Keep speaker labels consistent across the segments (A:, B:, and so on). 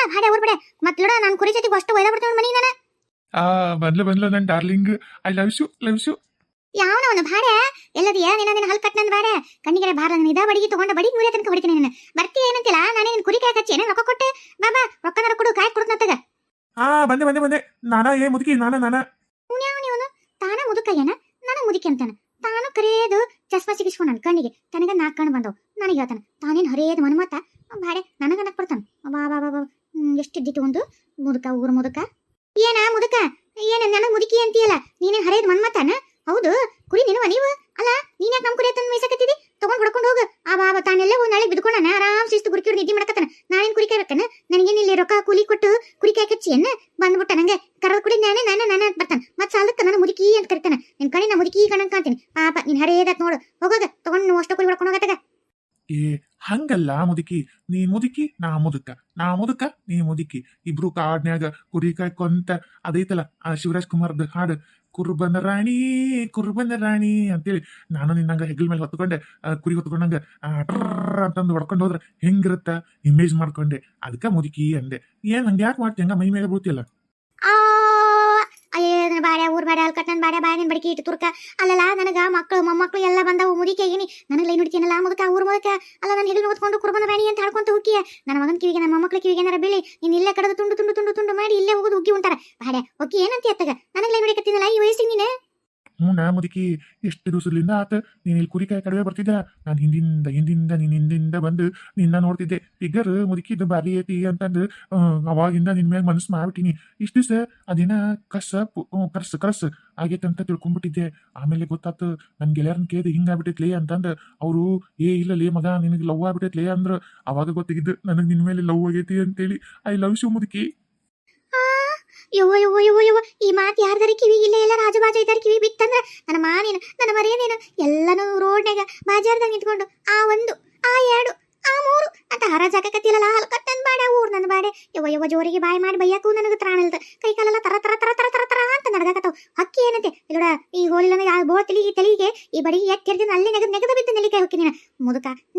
A: ಕುಂತೇನಲ್ಲ ಭಾಡೆ ಅವ್ರ ಬಿಡೆ. ಮತ್ ನೋಡ ನಾನ್ ಕುರಿ ಜೊತೆಗೆ ಅಷ್ಟು ಒಯ್ದ ಬಿಡ್ತೇವೆ ಮನಿ ನಾನು
B: ಆ ಬಂದ್ಲ ಬಂದ್ಲ ನನ್ darling. I love you love you
A: ಯಾವನವನು ಭಾಡೆ ಎಲ್ಲದಿಯ? ಏನ ನಿನ್ನ ಹಲ್ ಕಟ್ ನನ್ ಬಾಡೆ. ಕಣ್ಣಿಗೆ ಬಾರ ನನ್ನ ಇದ ಬಡಿಗೆ ತಗೊಂಡ ಬಡಿ ಮುರಿಯ ತನಕ ಹೊಡಿತೀನಿ ನಿನ್ನ. ಬರ್ತಿ ಏನಂತಿಲ್ಲ? ನಾನು ನಿನ್ ಕುರಿ ಕಾಯ್ ಏನೇ ರೊಕ್ಕ ಕೊಟ್ಟೆ? ಬಾಬಾ ರೊಕ್ಕನ ಕೊಡು ಕಾಯ್ ನತ್ತಗ.
B: ಆ ಬಂದೆ ಬಂದೆ ಬಂದೆ. ನಾನಾ ಏ ಮುದುಕಿ ನಾನ ನಾನ.
A: ಅವನು ತಾನ ಮುದುಕಯ್ಯನ? ನಾನ ಮುದುಕಿ ಅಂತಾನ. ತಾನು ಕರೆಯೋದು ಚಸ್ಮಾ ಸಿಗಿಸ್ಕೊಂಡ ಕಣ್ಣಿಗೆ. ತನಗ ನಾಲ್ಕು ಕಣ್ಣು ಬಂದವು. ನನಗೆ ಹೇಳ್ತಾನ ತಾನೇನು ಹರಿಯದು ಮನಮತ? ಬಾಡೆ ನನಗೆ ನಕ್ ಕೊಡ್ತಾನ. ಬಾ ಬಾ ಬಾ ಬಾ ಎಷ್ಟಿದ್ದಿತ್ತು ಒಂದು ಮುದುಕ, ಊರು ಮುದುಕ? ಏನ ಮುದುಕ? ಏನ ನನಗ್ ಮುದುಕಿ ಅಂತೀಯಲ್ಲ? ನೀನೇನ್ ಹರಿಯದು ಮನ್ಮತಾನ ಹೌದು. ಕುರಿ ನಿನವ ನೀವು? ಅಲ್ಲ, ನೀನ್ ಯಾಕೆ ನಮ್ ಕುರಿ ತಂದು ಮೇಯ್ಸಕತ್ತಿದಿ ತಗೊಂಡ್ ಹೊಡ್ಕೊಂಡು ಹೋಗು. ಆ ಬಾಬ ತಾನೆಲ್ಲ ಹೋಗಿ ನಾಳೆ ಬಿದ್ಕೊಂಡಾನ ಆರಾಮ್ ಶಿಸ್ತು ಗುರುಕಿ ನಿದ್ದೆ ಮಾಡಕತ್ತಾನ. ನಾನೇನ್ ಕುರಿ ಕಾಯ್ಬೇಕನ ನನಗೇನ್ ಇಲ್ಲಿ ರೊಕ್ಕ ಕೂಲಿ ಕೊಟ್ಟು ಕುರಿ ಕಾಯ್ಕಚ್ಚಿ ಅನ್ನ ಬಂದ್ಬಿಟ್ಟ ನಂಗೆ. ಕರದ ಕುಡಿ ನಾನೇ ನಾನೇ ನಾನೇ ಅಂತ ಬರ್ತಾನ. ಮತ್ ಸಾಲಕ್ಕೆ ನನ್ನ ಮುದುಕಿ ಅಂತ ಕರಿತಾನೆ. ನಿನ್ ಕಡೆ ನಾ ಮುದುಕಿ ಕಣಂಗ್ ಕಾಣ್ತೀನಿ. ಪಾಪ, ನೀನ್ ಹರೇದತ್ ನೋಡು ಹೋಗೋಗ ತಗೊಂಡ್ ನೀವು ಅಷ್ಟು ಕುರಿ ಹೊಡ್ಕೊಂಡು ಹೋಗತ್ತಾಗ
B: ಏ ಹಂಗಲ್ಲ ಮುದುಕಿ ನೀ ಮುದುಕಿ ನಾ ಮುದುಕ. ನಾ ಮುದುಕ ನೀ ಮುದುಕಿ. ಇಬ್ರು ಕಾಡ್ನ್ಯಾಗ ಕುರಿ ಕಾಯ್ಕೊಂತ ಅದೈತಲ್ಲ ಆ ಶಿವರಾಜ್ ಕುಮಾರ್ದ ಹಾಡು ಕುರ್ಬನ ರಾಣಿ ಕುರ್ಬನ ರಾಣಿ ಅಂತೇಳಿ. ನಾನು ನಿನ್ನಂಗ ಹೆಗ್ಲ ಮೇಲೆ ಹೊತ್ಕೊಂಡೆ ಕುರಿ ಹೊತ್ಕೊಂಡಂಗ ಆ, ಟ್ರರ್ ಅಂತಂದು ಹೊಡ್ಕೊಂಡು ಹೋದ್ರೆ ಹೆಂಗಿರುತ್ತ? ಇಮೇಜ್ ಮಾಡ್ಕೊಂಡೆ. ಅದಕ್ಕೆ ಮುದುಕಿ ಅಂದೆ. ಏನ್ ಹಂಗ ಯಾಕೆ ಮಾಡ್ತಿ? ಹಂಗ ಮೈ ಮೇಲೆ
A: ಬೀಳ್ತಿಲ್ಲ ಅಯ್ಯೋ, ನನ್ನ ಬಾಡ್ಯ, ಊರ್ ಬಾಡ್ಯ ಅಲ್ಲಿ ಕಟ್ಟನ ಬಾಡ್ಯ, ಬಾಯ ನಿನ್ ಬಡಕಿ ಇಟ್ಟು ತುರ್ಕ. ಅಲ್ಲಲ್ಲ, ನನಗ ಮಕ್ಕಳು ಮೊಮ್ಮಕ್ಕಳು ಎಲ್ಲ ಬಂದವು, ಮುದಿಕೆ ಆಗಿನಿ ನನಗೆ ಲೈನ್ ಹುಡ್ತೀನಲ್ಲ ಮುದಕ, ಊರ್ ಮುದಕ. ಅಲ್ಲ ನನ್ನ ಹಿಡಿದು ಓದ್ಕೊಂಡು ಕುರ್ಬನ ರಾಣಿ ಅಂತ ಹಾಡ್ಕೊಂತ ಹುಕ್ಕಿಯ. ನನ್ನ ಮಗನ ಕಿವಿಗೆ, ನನ್ನ ಮೊಮ್ಮಕ್ಕಳ ಕಿವಿಗೆ ಏನಾರ ಬೀಳಿ, ನೀನ್ ಇಲ್ಲೇ ಕಡದು ತುಂಡು ತುಂಡು ತುಂಡು ತುಂಡು ಮಾಡಿ ಇಲ್ಲೇ ಹೋಗೋದು ಉಗ್ಗಿ ಉಂಟಾರ. ಬಾಡ್ಯ ಓಕೆ ಏನಂತ ಎತ್ತಗ ನನಗೆ ಲೈನ್ ಹೊಡಿಕತ್ತೀನಲ್ಲ ಈ ವಯಸ್ಸಿಗೆ ನೀನೆ?
B: ಹ್ಞೂ ನಾ ಮುದುಕಿ ಎಷ್ಟು ದಿವಸದಿಂದ ಆತ ನೀನು ಇಲ್ಲಿ ಕುರಿಕಾಯಿ ಕಡಿಮೆ ಬರ್ತಿದ್ದ ನಾನು ಹಿಂದಿಂದ ಹಿಂದಿಂದ ನೀನು ಹಿಂದಿಂದ ಬಂದು ನಿನ್ನ ನೋಡ್ತಿದ್ದೆ. ಫಿಗರ್ ಮುದುಕಿದ್ದು ಬಾರಿ ಐತಿ ಅಂತಂದು ಅವಾಗಿಂದ ನಿನ್ನ ಮೇಲೆ ಮನಸ್ಸು ಮಾಡ್ಬಿಟ್ಟಿನಿ. ಇಷ್ಟು ದಿವಸ ಅದೇನ ಕಸ ಕರ್ಸು, ಕರ್ಸ್ ಆಗೈತೆ ಅಂತ ತಿಳ್ಕೊಂಡ್ಬಿಟ್ಟಿದ್ದೆ ಆಮೇಲೆ ಗೊತ್ತಾತು ನನ್ನ ಗೆಳೆಯರನ್ನ ಕೇಳಿದೆ ಹಿಂಗಾಗ್ಬಿಟ್ಟೈತ್ಲೇ ಅಂತಂದು, ಅವರು, ಏ, ಇಲ್ಲ ಲೇ ಮಗ, ನಿನಗೆ ಲವ್ ಆಗ್ಬಿಟ್ಟೈತ್ಲೇ ಅಂದ್ರೆ. ಅವಾಗ ಗೊತ್ತಾಗಿದ್ದು, ನನಗೆ ನಿನ್ನ ಮೇಲೆ ಲವ್ ಆಗೈತಿ ಅಂತೇಳಿ, ಐ ಲವ್ ಶಿವ ಮುದುಕಿ.
A: ಯೋ ಯವ್ವ ಯವ್ವ ಯವ್ವ ಈ ಮಾತು ಯಾರ್ದಾರ ಕಿವಿ ಇಲ್ಲ ಎಲ್ಲ ರಾಜಬಾಜ ಇದ್ದಾರ ಕಿವಿ ಬಿತ್ತಂದ್ರ ನನ್ನ ಮಾನೇನು ನನ್ನ ಮರೇನೇನು ಎಲ್ಲನೂ ರೋಡ್ನಾಗ ಬಾಜಾರ್ದಾಗ ನಿಂತ್ಕೊಂಡು ಆ ಒಂದು ಆ ಎರಡು ಆ ಮೂರು ಅಂತ ಹರಾಜಾಕತ್ತಿಲ್ಲಲ್ಲ ಹಲ್ಕತ್ತನ್ ಬಾಡೆ ಊರ್ ನನ್ನ ಬಾಡೆ ಯವ್ವ ಯವ್ವ ಜೋರಿಗೆ ಬಾಯಿ ಮಾಡಿ ಬೈಯಾಕು ನನಗೆ ತ್ರಾಣ ಇಲ್ದ ಕೈ ಕಾಲೆಲ್ಲ ತರ ತರ ತರ ತರ ತರ ತರ ಅಂತ ನಡಗಾಕತ್ತಾವ ಹಕ್ಕಿ ಏನಂತೆ ಇಲ್ಲೋಡ ಈ ಹೋಲಿಲ್ಲ ಯಾವ ಬೋಳ್ ತಲಿಗೆ ತಲಿಗೆ ಈ ಬಡಿಗೆ ಎತ್ತಿರ್ತೀನಿ ಅಲ್ಲೇ ನೆಗದ್ ನೆಗದ ಬಿದ್ದು ನೆಲಿಕಾಯಿ ಹೋಗಿ ನೀನು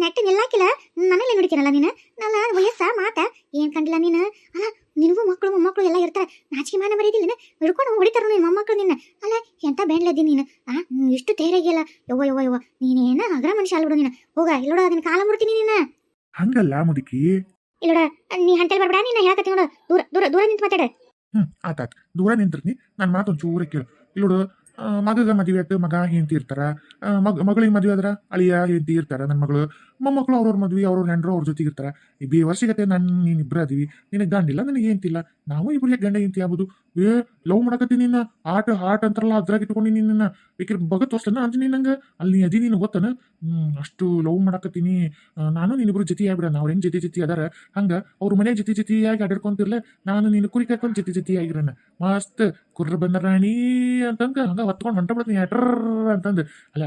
A: ಮುದುಕ ನೆಟ್ಟು ನಿಲ್ಲಾಕಿಲ್ಲ ನನಗೆ ನುಡಿತೀನಲ್ಲ ನೀನು? ನಲ್ಲ ವಯಸ್ಸ ಮಾತ? ಏನ್ ಕಂಡಿಲ್ಲ ನೀನು? ಅಲ್ಲ ನಿನಗೂ ಮಕ್ಕಳು ಮೊಮ್ಮಕ್ಕಳು ಎಲ್ಲ ಇರ್ತಾರೆ. ನಾಚಿಕೆ ಮಾನ ಬರೀದಿಲ್ಲ ಹಿಡ್ಕೊಂಡು ಹೊಡಿತಾರ ನಿನ್ನ ಮೊಮ್ಮಕ್ಕಳು ನಿನ್ನ? ಅಲ್ಲ ಎಂತ ಬೇಡ್ಲದಿ ನೀನು? ಆ ಇಷ್ಟು ತೇರಾಗಿಲ್ಲ ಯವ್ವ ಯವ್ವ ಯವ್ವ ನೀನೇನ ಅಗ್ರ ಮನುಷ್ಯ ಅಲ್ಬಿಡು ನೀನು? ಹೋಗ ಇಲ್ಲೋಡ ಅದನ್ನ ಕಾಲ ಮುಡ್ತೀನಿ ನೀನು.
B: ಹಂಗಲ್ಲ ಮುದುಕಿ.
A: ಇಲ್ಲೋಡ ನೀ ಹಂತಲ್ ಬರ್ಬೇಡ ನೀನು ಹೇಳಕತ್ತಿ ನೋಡು. ದೂರ ದೂರ ದೂರ ನಿಂತು ಮಾತಾಡ.
B: ಹ್ಮ್ ಆತಾತ್ ದೂರ ನಿಂತಿರ್ತೀನಿ ನನ್ನ ಮಾತು ಒಂಚೂರ ಕೇಳು. ಇಲ್ಲೋಡು ಮಗಗ ಮದುವೆ ಆಯ್ತು, ಮಗ ಹೆಂಡತಿ ಇರ್ತಾರ. ಮಗ, ಮಗಳಿಗೆ ಮದುವೆ ಆದ್ರ ಅಳಿಯ ಹೆಂಡತಿ ಇರ್ತಾರ ನನ್ನ ಮಗಳು. ಮೊಮ್ಮಕ್ಕಳು ಅವ್ರವ್ರ ಮದ್ವಿ, ಅವ್ರವ್ರ ಹೆಂಡ್ರು ಅವ್ರ ಜೊತೆಗೆ ಇರ್ತಾರ. ಈ ಬಿ ವರ್ಷಗತೆ ನಾನು, ನೀನು ಇಬ್ಬರು ಅದೀವಿ. ನಿನಗೆ ಗಂಡಿಲ್ಲ ನನಗೆ ಹೆಂತಿಲ್ಲ ನಾವು ಇಬ್ಬರಿಗೆ ಗಂಡ ಹೆಂಡತಿ ಆಗ್ಬೋದು? ಏ, ಲವ್ ಮಾಡಕತ್ತಿ ನಿನ್ನ. ಆಟ ಹಾಟ್ ಅಂತಾರಲ್ಲ, ಅದ್ರಾಗ ಇಟ್ಕೊಂಡು ನಿನ್ನ. ಬೇಕಿರ್ ಬಗ ತೋರ್ಸ್ತಾನ ಅಂಜನಿ ನಂಗೆ? ಅಲ್ಲಿ ಅದಿ ನೀನು ಗೊತ್ತನ? ಅಷ್ಟು ಲವ್ ಮಾಡಕತ್ತೀನಿ. ನಾನು ನಾನು ನಿನ್ನಿಬ್ರು ಜೊತೆ ಆಗ್ಬಿಡ ಅವ್ರ ಹೆಂಗೆ ಜೊತೆ ಜೊತೆ ಅದಾರ? ಹಂಗ ಅವ್ರ ಮನೆ ಜೊತೆ ಜೊತೆಯಾಗಿ ಆಡಿರ್ಕೊಂತಿರ್ಲೆ ನಾನು ನೀನು ಕುರಿ ಕಾಯ್ಕೊಂಡು ಜೊತೆ ಜೊತೆ ಆಗಿರೋಣ ಮಸ್ತ್, ಕುರ್ರ ಬಂದ ರಾಣಿ ಅಂತಂದ ಹಂಗ ಹೊತ್ಕೊಂಡು ಹೊಂಟ ಬಿಡ್ತೀನಿ ಎಟ್ರ ಅಂತಂದು. ಅಲ್ಲ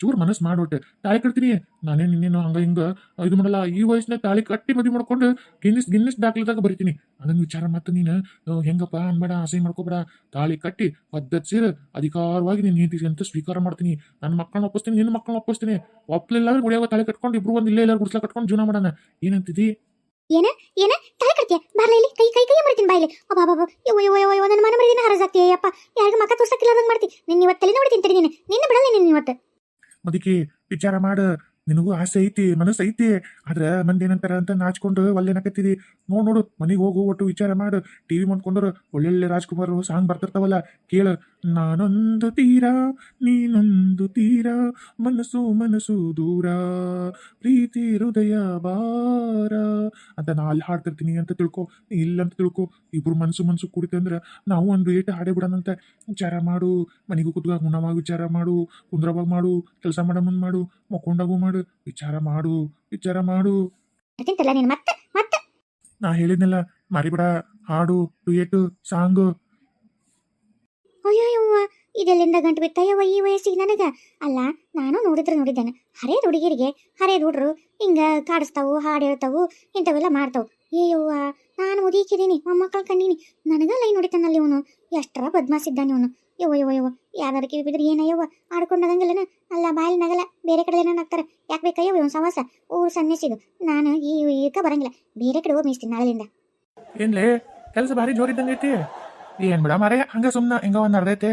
B: ಚೂರು ಮನಸ್ಸು ಮಾಡ್ಬಿಟ್ಟೆ. ತಾಳಿ ಕಟ್ತೀನಿ. ನಾನೇ ನಿನ್ನೇನು ಹಂಗ ಹಿಂಗ ಇದು ಮಾಡಲ್ಲ. ಈ ವಯಸ್ಸಿನ ತಾಳಿ ಕಟ್ಟಿ ಮದುವೆ ಮಾಡ್ಕೊಂಡು ಗಿನ್ನಿಸ್ ಗಿನ್ನಿಸ್ ದಾಖಲೆದಾಗ ಬರಿತೀನಿ. ಅದನ್ನ ವಿಚಾರ ಮತ್ತೆ ನೀನು. ಹೆಂಗಪ್ಪ ಅನ್ಬೇಡ, ಆಸೆ ಮಾಡ್ಕೋಬೇಡ. ತಾಳಿ ಕಟ್ಟಿ ಪದ್ಧತಿ ಸೇರಿ ಅಧಿಕಾರವಾಗಿ ನೀನು ನೀತಿ ಅಂತ ಸ್ವೀಕಾರ ಮಾಡ್ತೀನಿ. ನನ್ನ ಮಕ್ಕಳನ್ನ ಒಪ್ಪಿಸ್ತೀನಿ, ನಿನ್ನ ಮಕ್ಕಳನ್ನ ಒಪ್ಪಿಸ್ತೀನಿ. ಒಪ್ಪಲಿಲ್ಲ ಅಂದ್ರೆ ಗುಡಿಯಾಗ ತಾಳಿ ಕಟ್ಕೊಂಡು ಇಬ್ರು ಒಂದು ಇಲ್ಲೇ ಇಲ್ಲ ಗುಡ್ಸ್ಲಾ ಕಟ್ಕೊಂಡು ಜೀವನ ಮಾಡೋಣ. ಏನಂತಿದಿ?
A: ಏನ? ಏನ? ತಲೆ ಕಟ್ತೀಯ ಬಾರ್ಲ ಇಲ್ಲಿ? ಕೈ ಕೈ ಕೈ ಮಾಡ್ತೀನಿ ಬಾಯಿಲಿ ಅಬ್ಬಾ ಬಾಬಾ ಯೋ ಯೋ ಯೋ ಯೋ ನನ್ನ ಮನ ಮರಿದಿನ ಹರಜಾಕ್ತಿ ಅಪ್ಪ ಯಾರಿಗೂ ಮಕ್ಕ ತೋರ್ಸಕ್ಕಿಲ್ಲ ಅದನ್ನ ಮಾಡ್ತಿ. ನಿನ್ನ ಇವತ್ತು ತಲೆ ನೋಡಿ ತಿಂತೀನಿ ನೀನು. ನಿನ್ನ ಬಿಡಲ್ಲ ನೀನು ಇವತ್ತು.
B: ಅದಕ್ಕೆ ವಿಚಾರ ಮಾಡ. ನಿನಗೂ ಆಸೆ ಐತಿ, ಮನಸ್ಸು ಐತಿ. ಆದ್ರೆ ಮಂದಿ ಏನಂತಾರ ಅಂತ ನಾಚ್ಕೊಂಡು ಒಲ್ಲೆನಕತ್ತಿದಿ ನೋಡ್ ನೋಡು, ಮನೆಗೆ ಹೋಗು, ಒಟ್ಟು ವಿಚಾರ ಮಾಡು. ಟಿವಿ ಮಾಡ್ಕೊಂಡ್ರು ಒಳ್ಳೊಳ್ಳೆ ರಾಜ್ಕುಮಾರ್ ಸಾಂಗ್ ಬರ್ತಿರ್ತಾವಲ್ಲ, ಕೇಳು. ನಾನೊಂದು ತೀರಾ, ನೀನೊಂದು ತೀರಾ, ಮನಸ್ಸು ಮನಸ್ಸು ದೂರ, ಪ್ರೀತಿ ಹೃದಯ ಬಾರ ಅಂತ ನಾ ಅಲ್ಲಿ ಹಾಡ್ತಿರ್ತೀನಿ ಅಂತ ತಿಳ್ಕೊ, ಇಲ್ಲ ಅಂತ ತಿಳ್ಕೊ, ಇಬ್ರು ಮನಸ್ಸು ಮನಸ್ಸು ಕುಡಿತಂದ್ರೆ ನಾವು ಒಂದು ಏಟ ಹಾಡೇ ಬಿಡೋಣಂತ. ವಿಚಾರ ಮಾಡು, ಮನೆಗೂ ಕುತ್ಗ ಉಣವಾಗ ವಿಚಾರ ಮಾಡು, ಕುಂದ್ರವಾಗ ಮಾಡು, ಕೆಲಸ ಮಾಡೋ ಮುಂದೆ ಮಾಡು, ಮಕ್ಕೊಂಡಾಗೂ ಮಾಡು. ವಿಚಾರ ಮಾಡು ವಿಚಾರ ಮಾಡು.
A: ಮತ್ತೆ ಮತ್ತೆ
B: ನಾ ಹೇಳಿದ್ನಲ್ಲ, ಮರಿಬಿಡ, ಹಾಡು ಟುಯೇಟು ಸಾಂಗು.
A: ಅಯ್ಯೋ ಯವ್ವ ಇದೆಲ್ಲಿಂದ ಗಂಟು ಬಿತ್ತಯ್ಯವ್ವ ಈ ವಯಸ್ಸಿಗೆ ನನಗ? ಅಲ್ಲ, ನಾನು ನೋಡಿದ್ರೆ ನೋಡಿದ್ದೇನೆ. ಹರೇದ್ ಹುಡುಗಿರಿಗೆ, ಹರೇದ್ ಹುಡ್ರು, ಹಿಂಗ ಕಾಡಿಸ್ತಾವು, ಹಾಡು ಹೇಳ್ತಾವು, ಇಂಥವೆಲ್ಲ ಮಾಡ್ತಾವು. ಏ ಯವ್ವ ನಾನು ಮುದೀಕಿದೀನಿ, ಮೊಮ್ಮಕ್ಕಳು ಕಂಡೀನಿ. ನನಗ ಲೈನ್ ಹೊಡಿತಾನಲ್ಲಿ ಇವನು. ಎಷ್ಟರ ಬದ್ಮಾಸಿದ್ದಾನೆ ಇವನು. ಯವ್ವ ಯವ್ವ ಯವ್ವ ಯಾರು ಕಿವಿ ಬಿದ್ರೆ ಏನ ಯವ್ವ? ಆಡ್ಕೊಂಡು ಅಲ್ಲ ಬಾಯಲ್ಲಿ ನಗಲ್ಲ ಬೇರೆ ಕಡೆ ಏನೋ ನಗ್ತಾರೆ ಯಾಕೆ ಬೇಕಯ್ಯವ ಒಂದು ಸವಾಸ? ಊರು ಸನ್ಯಾಸಿದು ನಾನು ಈ ಈಗ ಬರಂಗಿಲ್ಲ. ಬೇರೆ ಕಡೆ ಹೋಗಿ ಮೇಯಿಸ್ತೀನಿ ನಾಳೆಯಿಂದ.
B: ಏನ್ಲೇ? ಕೆಲಸ ಭಾರಿ ಜೋರಿದ್ದಂಗೆ ಐತಿ. ಏನ್ ಬಿಡ ಮಾರೇ ಹಂಗ ಸುಮ್ನ ಹೆಂಗ ಒಂದ್ ನಡ್ದೈತೆ.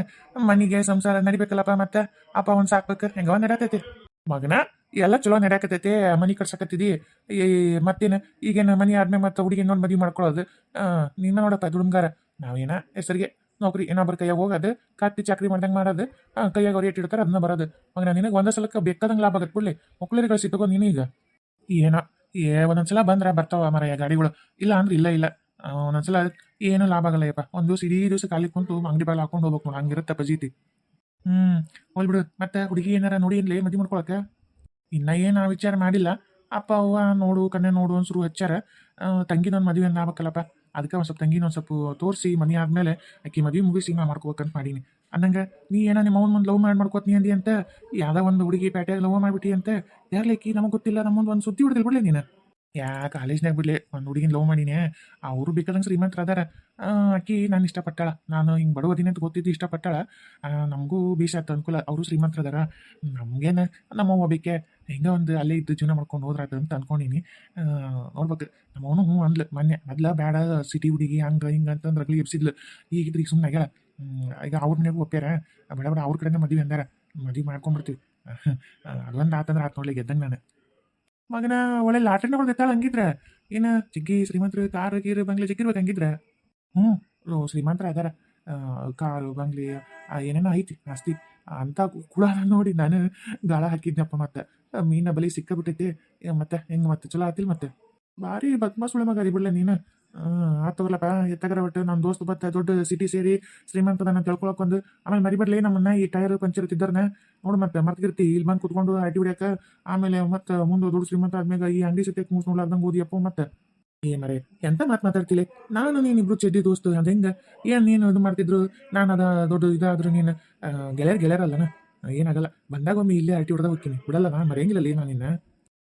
B: ಮನಿಗೆ ಸಂಸಾರ ನಡಿಬೇಕಲ್ಲಪ್ಪ ಮತ್ತೆ? ಅಪ್ಪ ಒಂದ್ ಸಾಕ್ಬೇಕು ಹೆಂಗ ಒಂದ್ ನಡತೈತಿ ಮಗನ ಎಲ್ಲ ಚಲೋ ನಡ್ಯಾಕತೈತಿ ಮನಿ ಕಟ್ಸಕತ್ತಿದಿ. ಈ ಮತ್ತೇನ? ಈಗೇನ ಮನಿ ಆದ್ಮೇಲೆ ಮತ್ತೆ ಹುಡುಗಿ ನೋಡಿ ಮದುವೆ ಮಾಡ್ಕೊಳ್ಳೋದು ಆ, ನೀನ ನೋಡಪ್ಪ ದುಡುಂಗಾರ ನಾವೇನ ಹೆಸರಿಗೆ ನೌಕರಿ ಇನ್ನೊಬ್ಬರ ಕೈಯಾಗ ಹೋಗೋದು ಕತ್ತಿ ಚಾಕ್ರಿ ಮಾಡ್ದಂಗೆ ಮಾಡೋದು ಕೈಯಾಗ ಅವ್ರು ಇಟ್ಟಿರ್ತಾರೆ ಅದನ್ನ ಬರೋದು. ಮಗ ನಿನಗೆ ಒಂದೇ ಸಲಕ್ಕೆ ಬೇಕಾದಂಗೆ ಲಾಭ ಆಗತ್ತೆ ಬಿಡ್ಲಿ. ತಗೋ ನೀನು ಈಗ. ಏನೋ, ಏ, ಒಂದೊಂದ್ಸಲ ಬಂದ್ರೆ ಬರ್ತಾವ ಮರ ಗಾಡಿಗಳು. ಇಲ್ಲ ಅಂದ್ರೆ ಇಲ್ಲ ಇಲ್ಲ. ಒಂದೊಂದ್ಸಲ ಏನು ಲಾಭ ಆಗಲ್ಲ ಯಪ್ಪ. ಒಂದ್ ದಿವಸ ಇಡೀ ದಿವಸ ಖಾಲಿ ಕುಂತು ಅಂಗಡಿ ಬಾಗಿಲು ಹಾಕೊಂಡು ಹೋಗ್ಬೇಕು ನೋಡಿ, ಹಂಗಿರುತ್ತೆ ಪಜೀತಿ ಹ್ಮ್ ಹೋಗ್ಬಿಡು ಮತ್ತೆ ಹುಡುಗಿ ಏನಾರ ನೋಡಿ ಇನ್ಲೇ ಮದಿ ಮಾಡ್ಕೊಳಕ್ಕೆ ಇನ್ನ ಏನ್ ಆ ವಿಚಾರ ಮಾಡಿಲ್ಲ. ಅಪ್ಪ ಅವ್ವ ನೋಡು, ಕಣ್ಣೆ ನೋಡು ಅನ್ಸರು ಹಚ್ಚಾರ ತಂಗಿನ ತಂಗಿನೊಂದು ಮದುವೆ ಅಂತ ಆಗ್ಬೇಕಲ್ಲಪ್ಪ. ಅದಕ್ಕೆ ಒಂದು ಸ್ವಲ್ಪ ತಂಗಿನ ಒಂದು ಸ್ವಲ್ಪ ತೋರಿಸಿ, ಮನೆ ಆದಮೇಲೆ ಆಕೆ ಮದುವೆ ಮುಗಿಸಿ ನಾ ಮಾಡ್ಕೋಬೇಕಂತ ಮಾಡೀನಿ. ಅನ್ನಂಗ, ನೀ ಏನೋ ನಿಮ್ಮ ಅವ್ನ ಮುಂದೆ ಲವ್ ಮಾಡಿ ಮಾಡ್ಕೋತೀನಿ ಅಂದಿ ಅಂತ, ಯಾವುದೋ ಒಂದು ಹುಡುಗಿ ಪೇಟೆಯಾಗ ಲವ್ ಮಾಡಿಬಿಟ್ಟಿ ಅಂತ ಯಾರ್ಲೇಕಿ ನಮಗೆ ಗೊತ್ತಿಲ್ಲ ನಮ್ಮ ಮುಂದೆ ಒಂದು ಸುದ್ದಿ ಹೊಡೆದಿಲ್ಲ ಬಿಡಲಿ ನೀನು? ಯಾ ಕಾಲೇಜ್ನಾಗ ಬಿಡ್ಲಿ? ಒಂದು ಹುಡುಗಿನ ಲವ್ ಮಾಡೀನಿ. ಅವರು ಬೇಕಾದಂಗೆ ಶ್ರೀಮಂತರ ಅದಾರ. ಅಕ್ಕಿ ನಾನು ಇಷ್ಟಪಟ್ಟಾಳ. ನಾನು ಹಿಂಗೆ ಬಡವದಿನಿ ಅಂತ ಗೊತ್ತಿದ್ದು ಇಷ್ಟಪಟ್ಟಾಳ. ನಮಗೂ ಬೀಸ ಆಯ್ತು ಅನುಕೂಲ. ಅವರು ಶ್ರೀಮಂತರ ಅದಾರ. ನಮಗೇನು ನಮ್ಮವ್ವ ಬೇಕೆ? ಹಿಂಗೆ ಒಂದು ಅಲ್ಲೇ ಇದ್ದು ಜೀವನ ಮಾಡ್ಕೊಂಡು ಹೋದ್ರಾಯ್ತು ಅಂತ ಅನ್ಕೊಂಡೀನಿ. ನೋಡ್ಬೇಕು ನೋಡ್ಬೇಕು. ನಮ್ಮವನು ಹ್ಞೂ ಅಂದ್ಲು ಮೊನ್ನೆ. ಮೊದ್ಲ ಬೇಡ ಸಿಟಿ ಹುಡುಗಿ ಹಂಗೆ ಹಿಂಗೆ ಅಂತಂದ್ರೆ ಅಗ್ಲಿ ಎಬ್ಸಿದ್ಲು. ಈಗಿದ್ರೆ ಈಗ ಸುಮ್ಮನೆ ಆಗ್ಯಾಳ. ಈಗ ಅವ್ರ ಮನೆಗೂ ಒಪ್ಪ್ಯಾರ. ಬೇಡ ಬೇಡ, ಅವ್ರ ಕಡೆನೇ ಮದುವೆ ಅಂದಾರ. ಮದುವೆ ಮಾಡ್ಕೊಂಡ್ಬಿಡ್ತೀವಿ ಅದೊಂದು ಆತಂದ್ರೆ ಆತು ನೋಡ್ಲಿ ಗೆದ್ದಂಗೆ ನಾನು. ಮಗನ ಒಳ್ಳೆ ಲಾಟ್ರಿನ ಹೊಡೆದಿತ್ತಾಳ ಹಂಗಿದ್ರೆ. ಏನು ಜಿಗ್ಗಿ ಶ್ರೀಮಂತರು ಕಾರು ಗೀರು ಬಂಗ್ಲೆ ಜಿಗ್ಗಿರ್ಬೇಕು ಹಂಗಿದ್ರೆ ಹ್ಞೂ ಓ, ಶ್ರೀಮಂತರ ಅದಾರ. ಕಾರು ಬಂಗ್ಲೆ ಏನೇನೋ ಐತಿ ಆಸ್ತಿ. ಅಂತ ಕೂಡ ನೋಡಿ ನಾನು ಗಾಳ ಹಾಕಿದ್ನಪ್ಪ ಮತ್ತೆ. ಮೀನ ಬಲಿ ಸಿಕ್ಕಬಿಟ್ಟೈತಿ. ಮತ್ತೆ ಹೆಂಗೆ ಮತ್ತೆ? ಚಲೋ ಆತಿಲ್ ಮತ್ತೆ? ಭಾರಿ ಬದ್ಮಾಸ್ ಸುಳೆ ಮಗ ಬಿಡ್ಲ ನೀನು. ಆತ್ ತಗೋಲಪ್ಪ ಎತ್ತಗರ ಒಟ್ಟು ನಮ್ಮ ದೋಸ್ತ್ ಬತ್ತ ದೊಡ್ಡ ಸಿಟಿ ಸೇರಿ ಶ್ರೀಮಂತದನ್ನ ತಿಳ್ಕೊಳಕ್ ಒಂದು ಆಮೇಲೆ ಮರಿಬರ್ಲಿ ನಮ್ಮನ್ನ ಈ ಟೈರ್ ಪಂಚರ್ ತಿದ್ದರ್ನ ನೋಡು ಮತ್ತೆ ಮರ್ತಿರ್ತಿ ಇಲ್ಲಿ ಬಂದು ಕುತ್ಕೊಂಡು ಐಟಿ ಹೊಡ್ಯಾಕ, ಆಮೇಲೆ ಮತ್ತೆ ಮುಂದೆ ದೊಡ್ಡ ಶ್ರೀಮಂತ ಆದ್ಮೇಲೆ ಈ ಅಂಗಡಿ ಸತ್ಯಕ್ಕೆ ಮೂಸ್ ನೋಡ್ಲಾರ್ದಂಗೆ ಓದಿಯಪ್ಪ ಮತ್ತೆ. ಏ ಮರೆ, ಎಂತ ಮಾತು ಮಾತಾಡ್ತಿಲಿ? ನಾನು ನೀನು ಇಬ್ರು ಚೆಡ್ಡಿ ದೋಸ್ತ, ಅದು ಹೆಂಗ? ಏನ್ ನೀನು ಇದು ಮಾಡ್ತಿದ್ರು? ನಾನು ಅದ ದೊಡ್ಡ ಇದಾದ್ರು ನೀನು ಗೆಳೆಯರ್ ಗೆಳೆಯರಲ್ಲನ? ಏನಾಗಲ್ಲ ಬಂದಾಗ ಒಮ್ಮೆ ಇಲ್ಲೇ ಐಟಿ ಹೊಡೆದ ಹೋಗ್ತೀನಿ. ಬಿಡಲ್ಲ ನಾನು ಮರೆಯಂಗಿಲ್ಲ ನಾನು ನಿನ್ನ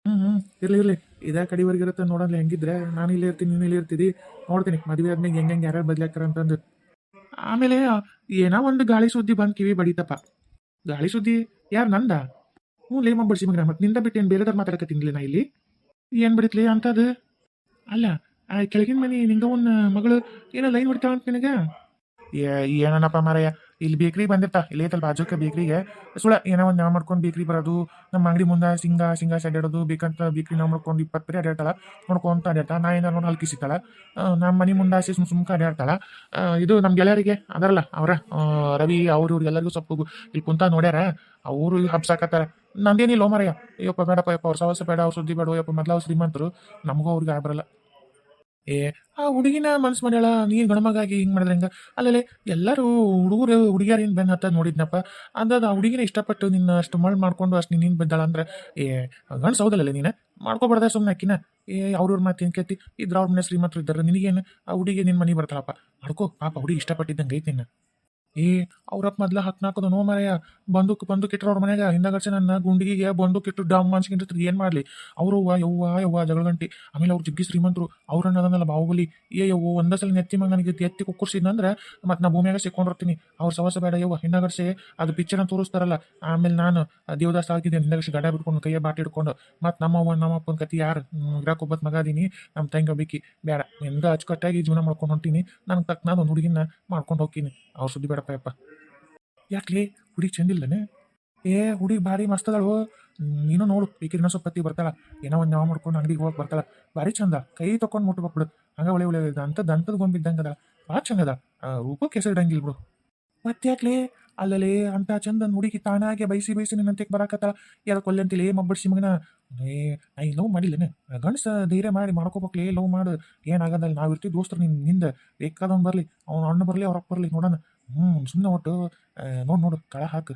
B: ಹ್ಮ್ ಹ್ಮ್. ಇರ್ಲಿ ಇರ್ಲಿ. ಇದೇ ಕಡಿವರ್ಗ ಇರುತ್ತೆ ನೋಡಲ್ಲ, ಹೆಂಗಿದ್ರೆ? ನಾನು ಇಲ್ಲೇ ಇರ್ತೀನಿ, ನೀನು ಇಲ್ಲೇ ಇರ್ತಿದಿ? ನೋಡ್ತೀನಿ. ಮದುವೆ ಆದ್ಮೇಲೆ ಹೆಂಗೆ ಹೆಂಗೆ, ಯಾರ್ಯಾರು ಬದ್ಲಾಕ್ತಾರ ಅಂತಂದು. ಆಮೇಲೆ, ಏನೋ ಒಂದು ಗಾಳಿ ಸುದ್ದಿ ಬಂದು ಕಿವಿ ಬಡಿತಪ್ಪ. ಗಾಳಿ ಸುದ್ದಿ? ಯಾರು ನಂದ? ಹ್ಞೂ ಲೇಮ ಮಬ್ಬಡ್ಸಿ ಮಗ ಮತ್ತೆ ನಿಂದ ಬಿಟ್ಟು ಏನು ಬೇರೆದವ್ರು ಮಾತಾಡಕತ್ತೀನಿ ನಾ ಇಲ್ಲಿ. ಏನು ಬಿಡಿತ್ಲಿ ಅಂತದು? ಅಲ್ಲ, ಆ ಕೆಳಗಿನ ಮನೆ ನಿಂಗವನ್ನ ಮಗಳು ಏನೋ ಲೈನ್ ಹೊಡಿತಾಳ ಅಂತ ನಿನಗೆ ಏನಪ್ಪ ಮಾರಯ್ಯ ಇಲ್ಲಿ ಬೇಕ್ರಿ ಬಂದಿರ್ತಾ ಇಲ್ಲಿ ಐತಲ್ಲ ಬಾಜುಕ ಬೇಕ್ರಿಗೆ. ಸುಳ ಏನೋ ಒಂದು ನಾವು ಮಾಡ್ಕೊಂಡು ಬೇಕ್ರಿ ಬರೋದು ನಮ್ಮ ಅಂಗಡಿ ಮುಂದೆ ಸಿಂಗ ಸಿಂಗ ಅಡ್ಡಾಡೋದು ಬೇಕಂತ ಬೇಕ್ರಿ ನಾವು ಮಾಡ್ಕೊಂಡು ಇಪ್ಪತ್ತು ಪರಿ ಅಡ್ಡಾಡ್ತಾಳ ನೋಡ್ಕೊಂತ ಅಡ್ಡಾಡ್ತಾಳ ನಾ ಏನಾರು ನೋಡಿ ಹಲ್ಕಿಸಿತಾಳ ನಮ್ಮ ಮನೆ ಮುಂದೆ ಆಸೆ ಸುಮ್ ಸುಮ್ಕ ಅಡ್ಡಾಡ್ತಾಳ ಇದು ನಮ್ಮ ಗೆಳೆಯರಿಗೆ ಅದರಲ್ಲ, ಅವರ ರವಿ, ಅವ್ರು, ಇವ್ರು ಎಲ್ಲರಿಗೂ ಸ್ವಲ್ಪ ಇಲ್ಲಿ ಕುಂತ ನೋಡ್ಯಾರ. ಅವರು ಹಬ್ಸಾಕತ್ತಾರ. ನಂದೇನಿಲ್ಲ ಮಾರಯ್ಯ ಅಯ್ಯಪ್ಪ, ಬೇಡಪ್ಪ ಯಪ್ಪ ಅವ್ರ ಸವಸ ಬೇಡ, ಅವ್ರ ಸುದ್ದಿ ಬೇಡ ಯಪ್ಪ ಮೊದಲ ಶ್ರೀಮಂತರು. ನಮಗೂ ಅವ್ರಿಗೆ ಬರಲ್ಲ ಏ, ಆ ಹುಡುಗಿನ ಮನ್ಸು ಮಾಡ್ಯಾಳ, ನೀನು ಗಣಮಗಾಗಿ ಹಿಂಗೆ ಮಾಡಿದ್ರೆ ಹಿಂಗ? ಅಲ್ಲಲ್ಲಿ, ಎಲ್ಲರೂ ಹುಡುಗರು ಹುಡುಗಿಯರಿನ ಬೆನ್ನ ಹತ್ತ ನೋಡಿದ್ನಪ್ಪ? ಅಂದದ ಆ ಹುಡುಗಿನ ಇಷ್ಟಪಟ್ಟು ನಿನ್ನ ಅಷ್ಟು ಮಳ್ ಮಾಡ್ಕೊಂಡು ಅಷ್ಟು ನೀನು ಬಿದ್ದಾಳ ಅಂದ್ರೆ, ಏ ಗಣಸ್ ಹೌದಲ್ಲ ನೀನು? ಮಾಡ್ಕೊಬಾರ್ದ ಸುಮ್ಮನೆ ಅಕ್ಕಿನ ಏ, ಅವ್ರವ್ರ ಮಾತು ಏನು ಇದ್ರ ಅವ್ರ ಮನೆ ಶ್ರೀಮಂತರು ಇದ್ದಾರೆ, ನಿನಗೇನು? ಆ ಹುಡುಗಿ ನಿನ್ನ ಮನೆ ಬರ್ತಾಳಪ್ಪ. ಮಾಡ್ಕೋ, ಪಾಪ ಹುಡುಗಿ ಇಷ್ಟಪಟ್ಟಿದ್ದಂಗೆ ಐತಿ ನಿನ್ನ. ಏ ಅವ್ರಪ್ಪ ಮೊದ್ಲ ಹತ್ನಾಕದ ನೋ ಮರೆಯ. ಬಂದೂಕ್ ಬಂದು ಕಿಟ್ರ ಅವ್ರ ಮನೆಗೆ ಹಿಂದಗಡ್ಸೆ ನನ್ನ ಗುಂಡಿಗೆ ಬಂದು ಇಟ್ಟು ಡಮ್ ಅನ್ಸ್ಕೊಂಡಿರ್ತಾರೆ ಏನು ಮಾಡಲಿ? ಅವರು ಯವ್ವ ಯವ್ವ ಜಗಳ ಗಂಟಿ ಆಮೇಲೆ ಅವ್ರು ಜಿಗ್ಗಿ ಶ್ರೀಮಂತರು. ಅವ್ರನ್ನ ಅದನ್ನೆಲ್ಲ ಬಾಹುಬಲಿ. ಏ, ಯವ್ವ, ಒಂದೇ ಸಲ ನೆತ್ತಿ ಮಗ ನನಗೆ ಎತ್ತಿ ಕುಕ್ಕರ್ಸಿದ್ನಂದ್ರೆ ಮತ್ತೆ ನಾ ಭೂಮಿಯಾಗ ಸಿಕ್ಕೊಂಡಿರ್ತೀನಿ. ಅವ್ರ ಸವಸ ಬೇಡ, ಯವ್ವ. ಹಿಂದಗಡ್ಸೆ ಅದು ಪಿಕ್ಚರ್ನ ತೋರಿಸ್ತಾರಲ್ಲ, ಆಮೇಲೆ ನಾನು ದೇವದಾಸ ಆಗಿದ್ದೀನಿ ಹಿಂದಗಡ್ಸಿ ಗಡ ಬಿಟ್ಕೊಂಡು, ಕೈಯ ಬಾಟಿ ಹಿಡ್ಕೊಂಡು, ಮತ್ತು ನಮ್ಮವ್ವ ನಮ್ಮಪ್ಪನ ಕತಿ ಯಾರು? ಇರಾಕ್ ಒಬ್ಬತ್ತು ಮಗ ಅದೀನಿ. ನಮ್ಮ ತಂಗಿ ಬೇಕಿ ಬೇಡ ಹೆಂಗ ಅಚ್ಚುಕಟ್ಟಾಗಿ ಜೀವನ ಮಾಡ್ಕೊಂಡು ಹೊಂಟೀನಿ. ನನಗೆ ತಕ್ಕನಾದ ಒಂದು ಹುಡುಗಿನ ಮಾಡ್ಕೊಂಡು ಹೋಗ್ತೀನಿ. ಅವ್ರ ಸುದ್ದಿ ಬೇಡಪ್ಪ ಯಪ್ಪ. ಯಾಕ್ಲಿ? ಹುಡುಗಿ ಚಂದಿಲ್ಲನೆ ಏ ಹುಡುಗಿ ಭಾರಿ ಮಸ್ತ್ ಅದಾಳು ನೀನು ನೋಡು ಬೇಕಿದ್ರೆ ಸ್ವಲ್ಪ ಪತ್ತಿ ಬರ್ತಾಳ. ಏನೋ ಒಂದು ನಾವು ಮಾಡ್ಕೊಂಡು ಅಂಗಡಿಗೆ ಹೋಗಿ ಬರ್ತಾಳ. ಭಾರಿ ಚಂದ. ಕೈ ತಕೊಂಡು ಮುಟ್ಬೇಕು ಬಿಡು. ಹಂಗ ಒಳ್ಳೆ ಒಳ್ಳೆ ಅಂತ ದಂತದ ಗೊಂಬಿದ್ದಂಗೆ ಅದ ಭಾಳ ಚಂದ ಅದ ಆ, ರೂಪಕ್ಕೆ ಹೆಸರು ಬಿಡು. ಮತ್ತೆ ಯಾಕ್ಲಿ ಅಲ್ಲಲ್ಲಿ ಅಂತ ಚಂದ ಹುಡುಗಿ ತಾನಾಗೆ ಬೈಸಿ ಬೈಸಿ ನಿನ್ನಂತೆ ಬರಾಕತ್ತಾಳ. ಯಾರ ಕೊಲ್ಲೆ ಏ ಮಬ್ಬಡ್ಸಿ ಮಗನ ಏ, ಐ ಲವ್ ಮಾಡಿಲ್ಲನೆ. ಗಂಡಸ ಧೈರ್ಯ ಮಾಡಿ ಮಾಡ್ಕೋಬೇಕ್ಲಿ, ಲವ್ ಮಾಡು. ಏನಾಗದಲ್ಲ, ನಾವು ಇರ್ತೀವಿ ದೋಸ್ತರು ನಿನ್ನ ನಿಂದ. ಬೇಕಾದವ್ನು ಬರಲಿ, ಅವ್ನ ಅಣ್ಣ ಬರಲಿ ಅವ್ರಪ್ಪ ಬರಲಿ ನೋಡೋಣ. ಹ್ಞೂ ಸುಮ್ಮನೆ ಒಟ್ಟು ನೋಡು ನೋಡು, ಕಳ ಹಾಕು.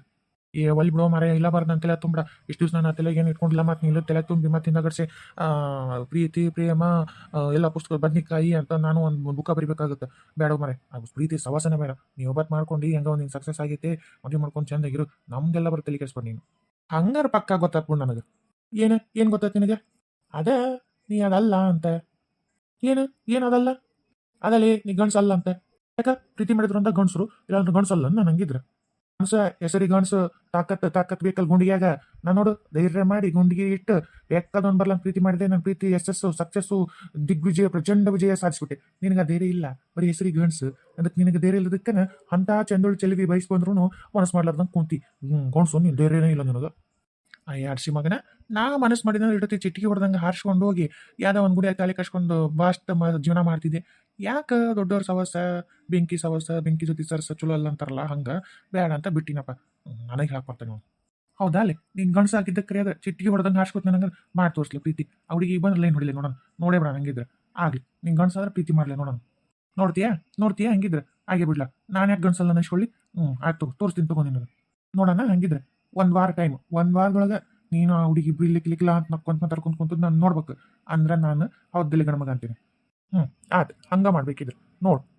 B: ಏ ಒಲ್ ಬಿಡೋ ಮರ ಇಲ್ಲ ಬಾರ್ದು ಅಂತೆಲ್ಲ ತುಂಬ ಇಷ್ಟು ದಿವಸ ನಾನು ತಲೆಗೆ ಏನು ಇಟ್ಕೊಂಡಿಲ್ಲ, ಮತ್ತು ನೀನು ತಲೆ ತುಂಬಿ ಮತ್ತು ಹಿಂದಗಡ್ಸಿ ಪ್ರೀತಿ, ಪ್ರೇಮ ಎಲ್ಲ ಪುಸ್ತಕ ಬದ್ನಿಕಾಯಿ ಅಂತ ನಾನು ಒಂದು ಬುಕ್ಕ ಬರಿಬೇಕಾಗುತ್ತೆ. ಬೇಡ ಮರೆ ಅದು ಪ್ರೀತಿ ಸವಾಸನೆ ಬೇಡ. ನೀವು ಒಬ್ಬತ್ತು ಮಾಡ್ಕೊಂಡು ಹೆಂಗ ಒಂದು ನಿಂಗೆ ಸಕ್ಸಸ್ ಆಗೈತೆ, ಮದುವೆ ಮಾಡ್ಕೊಂಡು ಚೆಂದಾಗಿರು ನಮ್ದೆಲ್ಲ ಬರೋ ತಲೆ ಕೆಡಿಸ್ಬೇಡ ನೀನು. ಹಂಗಾರ ಪಕ್ಕ ಗೊತ್ತಾಗ್ಬಿಡು ನನಗೆ. ಏನು ಏನು ಗೊತ್ತಾಯ್ತು ನಿನಗೆ? ಅದೇ, ನೀ ಅದಲ್ಲ ಅಂತ. ಏನು ಏನು ಅದಲ್ಲ? ಅದಲ್ಲೇ ನೀ ಗಂಡ್ಸಲ್ಲ ಅಂತ. ಯಾಕ? ಪ್ರೀತಿ ಮಾಡಿದ್ರು ಅಂತ ಗಂಡಸರು ಇಲ್ಲ ಗಂಡ್ಸಲ್ಲ ನಾನು ಹಂಗಿದ್ರೆ ಹೆಸರಿ ಗಂಡ್ಸು ತಾಕತ್ ತಾಕತ್ ಬೇಕಲ್ ಗುಂಡಿಗ್ಯಾಗ. ನಾನು ನೋಡು, ಧೈರ್ಯ ಮಾಡಿ ಗುಂಡಿಗೆ ಇಟ್ಟು ಬೇಕಾದೊಂದು ಬರ್ಲಂತ ಪ್ರೀತಿ ಮಾಡಿದೆ ನನ್ನ ಪ್ರೀತಿ, ಯಶಸ್ಸು, ಸಕ್ಸಸ್ಸು, ದಿಗ್ವಿಜಯ, ಪ್ರಚಂಡ ವಿಜಯ ಸಾಧಿಸ್ಬಿಟ್ಟೆ. ನಿನಗೆ ಧೈರ್ಯ ಇಲ್ಲ, ಬರೀ ಹೆಸರಿಗೆ ಗಣಸು ಅದಕ್ಕೆ ನಿನಗೆ ಧೈರ್ಯ ಇಲ್ಲದಕ್ಕನ ಅಂತ ಚಂದೋಳು ಚೆಲುವಿ ಬಯಸ್ಕೊಂಡ್ರು ಮನಸ್ಸು ಮಾಡ್ಲಾರ್ದಂಗೆ ಕುಂತಿ. ಗಣಸು ನೀನು ಧೈರ್ಯನೇ ಇಲ್ಲ ನಿನಗೆ. ಅಯ್ಯ ಆಡ್ಸಿ ಮಗನ ನಾ ಮನಸ್ಸು ಮಾಡಿದ್ರೆ ಇಡತಿ ಚಿಟ್ಟಿಗೆ ಹೊಡೆದಂಗೆ ಹಾರ್ಸ್ಕೊಂಡು ಹೋಗಿ ಯಾವ್ದೋ ಒಂದು ಗುಡಿ ತಾಲಿ ಕಟ್ಕೊಂಡು ಬಾಸ್ಟ್ ಮ, ಜೀವನ ಮಾಡ್ತಿದ್ದೆ. ಯಾಕೆ ದೊಡ್ಡವ್ರ ಸವಸ, ಬೆಂಕಿ ಸವಸ, ಬೆಂಕಿ ಜೊತೆ ಸರ್ಸ ಚಲೋ ಅಲ್ಲ ಅಂತಾರಲ್ಲ, ಹಂಗೆ ಬೇಡ ಅಂತ ಬಿಟ್ಟಿನಪ್ಪ. ನನಗೆ ಹೇಳಕ್ ಬರ್ತಾನೆ ಅವ್ನು ಹೌದಾ ಅಲ್ಲಿ? ನೀನು ಗಂಡಸ ಹಾಕಿದ್ದಕ್ಕೆ ಕರೆಯದ ಚಿಟ್ಟಿಗೆ ಹೊಡೆದಂಗೆ ಹಾರ್ಸ್ಕೊತ ನನಗೆ ಮಾಡಿ ತೋರಿಸ್ಲಿ ಪ್ರೀತಿ. ಅವ್ರಿಗೆ ಬಂದ್ರೆ ಏನು ಹೊಡಿಲಿ ನೋಡೋಣ. ನೋಡೇ ಬೇಡ ಹಂಗಿದ್ರೆ. ಆಗಲಿ ನಿಂಗೆ ಗಂಡಸಾದ್ರೆ ಪ್ರೀತಿ ಮಾಡ್ಲಿ ನೋಡೋಣ. ನೋಡ್ತೀಯಾ? ನೋಡ್ತೀಯಾ? ಹಂಗಿದ್ರೆ. ಹಾಗೆ ಬಿಡ್ಲಾ. ನಾನು ಯಾಕೆ ಗಂಡಸಲ್ಲ ನೆನೆಸ್ಕೊಳ್ಳಿ ಹ್ಞೂ ಆಯ್ತು ತೋರಿಸ್ತೀನಿ ತಗೊಂಡಿನ ನೋಡೋಣ, ಹಂಗಿದ್ರೆ. ಒಂದು ವಾರ ಟೈಮ್ ಒಂದು ವಾರದೊಳಗೆ ನೀನು ಆ ಹುಡುಗಿ ಇಬ್ಬರು ಇಲ್ಲಿ ಕ್ಲಿಕ್ಲ ಅಂತ ನಕ್ಕೊಂತ ಮಾತಾಡ್ಕೊಂತ ಕುಂತದ್ದು ನಾನು ನೋಡ್ಬೇಕು. ಅಂದ್ರೆ ನಾನು ಹೌದಿಲ್ಲ ಗಣಮಗ ಅಂತೀನಿ. ಹ್ಞೂ ಆಯ್ತು. ಹಂಗೆ ಮಾಡ್ಬೇಕಿದ್ರೆ. ನೋಡು.